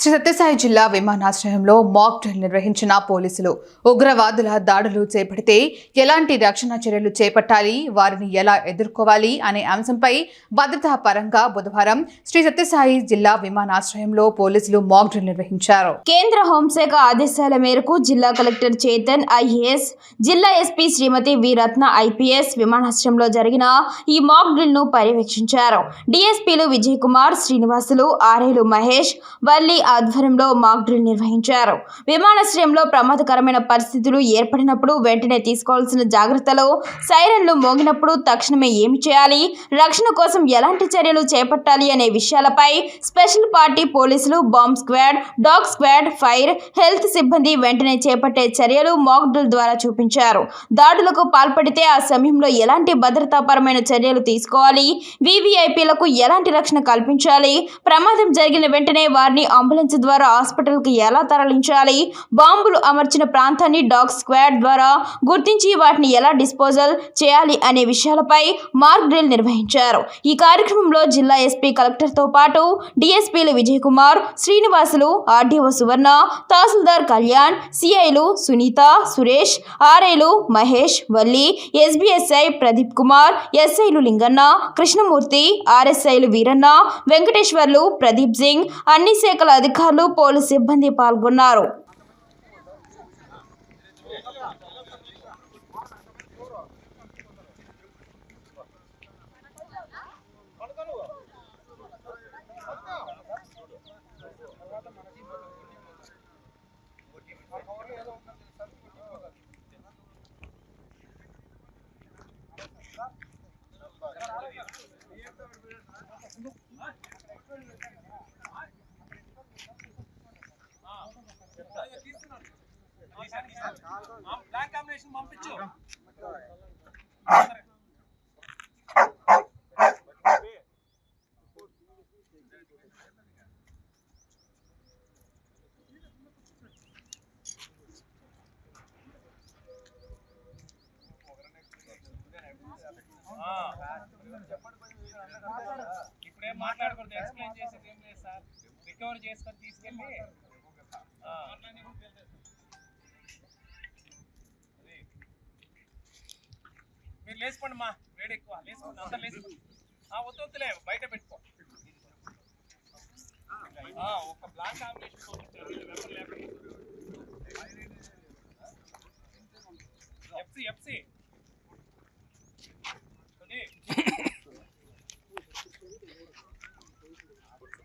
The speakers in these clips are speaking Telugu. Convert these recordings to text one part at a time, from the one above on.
శ్రీ సత్యసాయి జిల్లా విమానాశ్రయంలో మాక్ డ్రిల్ నిర్వహించిన పోలీసులు ఉగ్రవాదుల దాడులు చేపడితే ఎలాంటి రక్షణ చర్యలు చేపట్టాలి? వారిని ఎలా ఎదుర్కోవాలి? అనే అంశంపై భద్రతా పరంగా బుధవారం శ్రీ సత్యసాయి జిల్లా విమానాశ్రయంలో పోలీసులు మాక్ డ్రిల్ నిర్వహించారు. కేంద్ర హోంశాఖ ఆదేశాల మేరకు జిల్లా కలెక్టర్ చేతన్ ఐఏఎస్ జిల్లా SP Shrimati V Ratna IPS విమానాశ్రయంలో జరిగిన ఈ మాక్ డ్రిల్ను పర్యవేక్షించారు. డిఎస్పీలు విజయ్ కుమార్ శ్రీనివాసులు ఆర్ఏలు మహేష్ వల్లి ఆధ్వర్యంలో మాక్ డ్రిల్ నిర్వహించారు. విమానాశ్రయంలో ప్రమాదకరమైన పరిస్థితులు ఏర్పడినప్పుడు వెంటనే తీసుకోవాల్సిన జాగ్రత్తలు సైరన్లు మోగినప్పుడు తక్షణమే ఏమి చేయాలి రక్షణ కోసం ఎలాంటి చర్యలు చేపట్టాలి అనే విషయాలపై స్పెషల్ పార్టీ పోలీసులు bomb squad dog squad fire health సిబ్బంది వెంటనే చేపట్టే చర్యలు మాక్ డ్రిల్ ద్వారా చూపించారు. దాడులకు పాల్పడితే ఆ సమయంలో ఎలాంటి భద్రతాపరమైన చర్యలు తీసుకోవాలి వీవీఐపీలకు ఎలాంటి రక్షణ కల్పించాలి ప్రమాదం జరిగిన వెంటనే వారిని అంబులెన్స్ ద్వారా హాస్పిటల్కి ఎలా తరలించాలి? బాంబులు అమర్చిన ప్రాంతాన్ని డాగ్ స్క్వాడ్ ద్వారా గుర్తించి వాటిని ఎలా డిస్పోజల్ చేయాలి అనే విషయాలపై మార్క్ డ్రిల్ నిర్వహించారు. ఈ కార్యక్రమంలో జిల్లా ఎస్పీ కలెక్టర్తో పాటు డిఎస్పీలు విజయ్ కుమార్ శ్రీనివాసులు ఆర్డీఓ సువర్ణ తహసీల్దార్ కళ్యాణ్ సిఐలు సునీత సురేష్ ఆర్ఐలు మహేష్ వల్లి ఎస్బిఎస్ఐ ప్రదీప్ కుమార్ ఎస్ఐలు లింగన్న కృష్ణమూర్తి ఆర్ఎస్ఐలు వీరన్న వెంకటేశ్వర్లు ప్రదీప్ సింగ్ అన్ని శాఖల అధికారులు పోలీసు సిబ్బంది పాల్గొన్నారు బ్లాక్ కాంబినేషన్ పంపించు ఇప్పుడేం మాట్లాడకూడదు ఎక్స్ప్లెయిన్ చేసేది ఏం లేదు సార్ రికవర్ చేసుకొని తీసుకెళ్ళి ఆ. మీరు లేచిపోండి మా వేడి ఎక్కువ లేచిపోండి అంతా లేచిపోండి ఆ, వద్దు వద్దులే బయట పెట్టుకో ఆ, ఒక block combination FC FC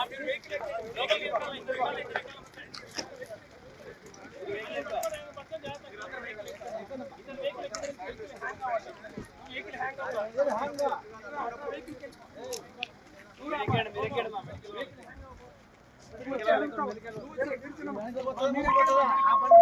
ambulance లోపలికి ನೀವು